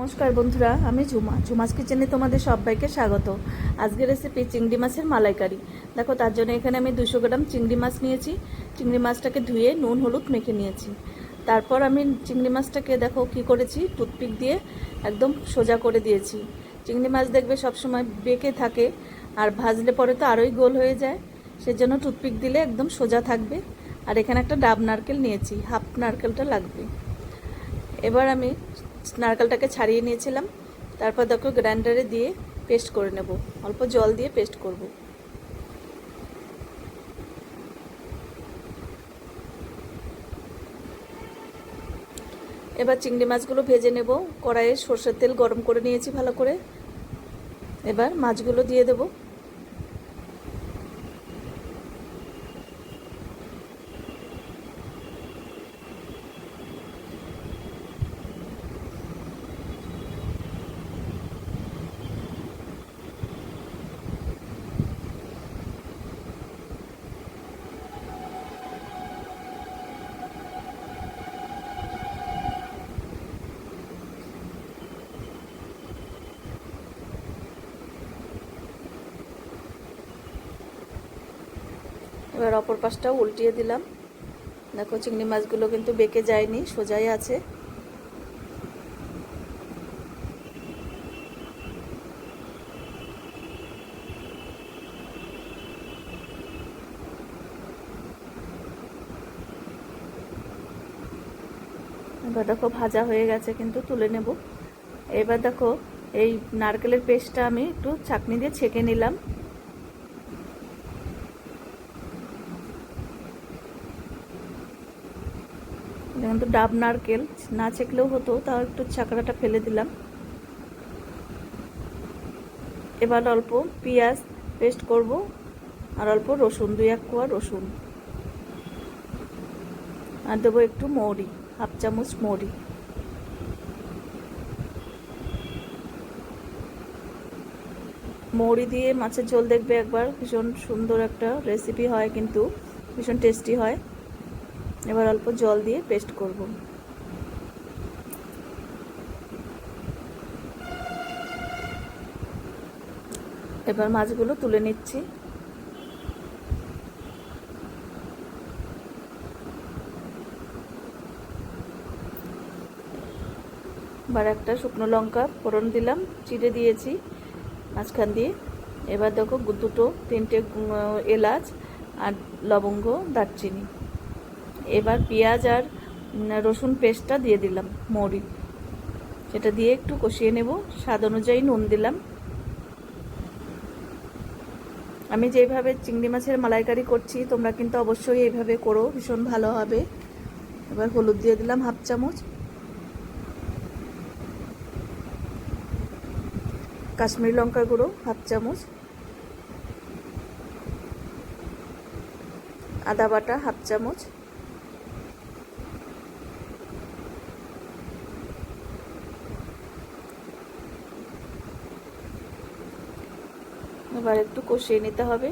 নমস্কার বন্ধুরা, আমি ঝুমা। ঝুমাস কিচেনে তোমাদের সবাইকে স্বাগত। আজকের রেসিপি চিংড়ি মাছের মালাইকারি। দেখো, তার জন্য এখানে আমি দুশো গ্রাম চিংড়ি মাছ নিয়েছি। চিংড়ি মাছটাকে ধুয়ে নুন, হলুদ মেখে নিয়েছি। তারপর আমি চিংড়ি মাছটাকে দেখো কি করেছি, টুথপিক দিয়ে একদম সোজা করে দিয়েছি। চিংড়ি মাছ দেখবে সবসময় বেঁকে থাকে, আর ভাজলে পরে তো আরোই গোল হয়ে যায়। সেজন্য টুথপিক দিলে একদম সোজা থাকবে। আর এখানে একটা ডাব নারকেল নিয়েছি, হাফ নারকেলটা লাগবে। এবার আমি নারকেলটাকে ছাড়িয়ে নিয়েছিলাম। তারপর দেখো গ্রাইন্ডারে দিয়ে পেস্ট করে নেব। অল্প জল দিয়ে পেস্ট করব। এবার চিংড়ি মাছগুলো ভেজে নেব। কড়াইয়ে সর্ষের তেল গরম করে নিয়েছি ভালো করে। এবার মাছগুলো দিয়ে দেবো। এবার অপর পাশটাও উল্টিয়ে দিলাম। দেখো চিংড়ি মাছগুলো কিন্তু বেঁকে যায়নি, সোজাই আছে। এবার দেখো ভাজা হয়ে গেছে, কিন্তু তুলে নেব। এবার দেখো এই নারকেলের পেস্টটা আমি একটু চাকনি দিয়ে ছেঁকে নিলাম। যেমন তো ডাব নারকেল না ছেঁকলেও হতো, তাও একটু ছাকড়াটা ফেলে দিলাম। এবার অল্প পেঁয়াজ পেস্ট করব আর অল্প রসুন, দুই এক কোয়া রসুন। আর দেবো একটু মৌরি, হাফ চামচ মৌরি। মৌরি দিয়ে মাছের ঝোল দেখবে একবার, ভীষণ সুন্দর একটা রেসিপি হয় কিন্তু, ভীষণ টেস্টি হয়। এবার অল্প জল দিয়ে পেস্ট করব। এবার মাছগুলো তুলে নিচ্ছি। এবার একটা শুকনো লঙ্কা ফোড়ন দিলাম, চিড়ে দিয়েছি মাঝখান দিয়ে। এবার দেখো দুটো তিনটে এলাচ আর লবঙ্গ, দারচিনি। এবার পেঁয়াজ আর রসুন পেস্টটা দিয়ে দিলাম, মৌরি। সেটা দিয়ে একটু কষিয়ে নেব, স্বাদ অনুযায়ী নুন দিলাম। আমি যেভাবে চিংড়ি মাছের মালাইকারি করছি, তোমরা কিন্তু অবশ্যই এইভাবে করো, ভীষণ ভালো হবে। এবার হলুদ দিয়ে দিলাম হাফ চামচ। কাশ্মীরি লঙ্কা গুঁড়ো, হাফ চামচ। আদা বাটা, হাফ চামচ। এবার একটু কষিয়ে নিতে হবে।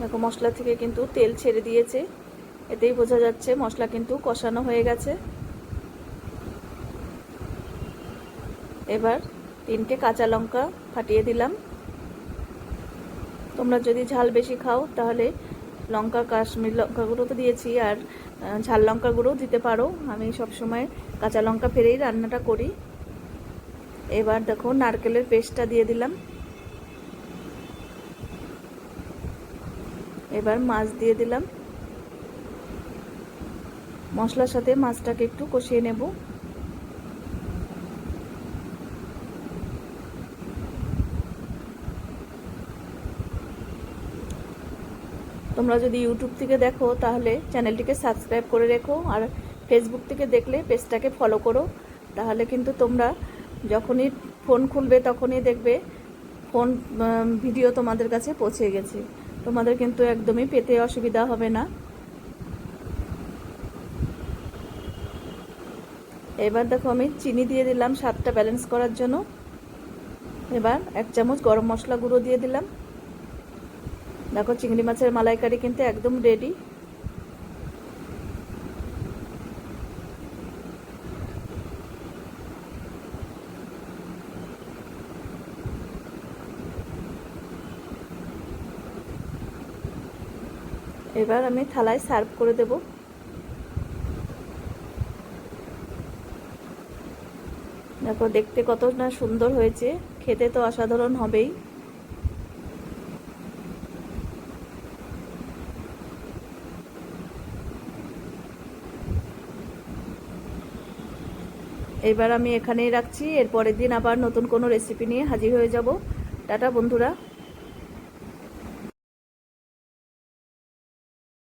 দেখো, মশলা থেকে কিন্তু তেল ছেড়ে দিয়েছে। এতেই বোঝা যাচ্ছে মশলা কিন্তু কষানো হয়ে গেছে। এবার তিনটে কাঁচা লঙ্কা ফাটিয়ে দিলাম। তোমরা যদি ঝাল বেশি খাও, তাহলে লঙ্কা, কাশ্মীর লঙ্কা গুঁড়ো তো দিয়েছি আর ঝাল লঙ্কা গুঁড়োও দিতে পারো। আমি সবসময় কাঁচা লঙ্কা ফেরেই রান্নাটা করি। এবার দেখো নারকেলের পেস্টটা দিয়ে দিলাম। এবার মাছ দিয়ে দিলাম। মশলার সাথে মাছটাকে একটু কষিয়ে নেব। তোমরা যদি ইউটিউব থেকে দেখো, তাহলে চ্যানেলটিকে সাবস্ক্রাইব করে রেখো আর ফেসবুক থেকে দেখলে পেজটাকে ফলো করো। তাহলে কিন্তু তোমরা যখনই ফোন খুলবে, তখনই দেখবে ফোন ভিডিও তোমাদের কাছে পৌঁছে গেছে। তোমাদের কিন্তু একদমই পেতে অসুবিধা হবে না। এবার দেখো আমি চিনি দিয়ে দিলাম, স্বাদটা ব্যালেন্স করার জন্য। এবার এক চামচ গরম মশলা গুঁড়ো দিয়ে দিলাম। দেখো, চিংড়ি মাছের মালাইকারি কিন্তু একদম রেডি এবার আমি থালায় সার্ভ করে দেব। দেখো, দেখতে কত না সুন্দর হয়েছে, খেতে তো অসাধারণ হবেই। এবার আমি এখানেই রাখছি। এরপরের দিন আবার নতুন কোনো রেসিপি নিয়ে হাজির হয়ে যাব। টাটা বন্ধুরা।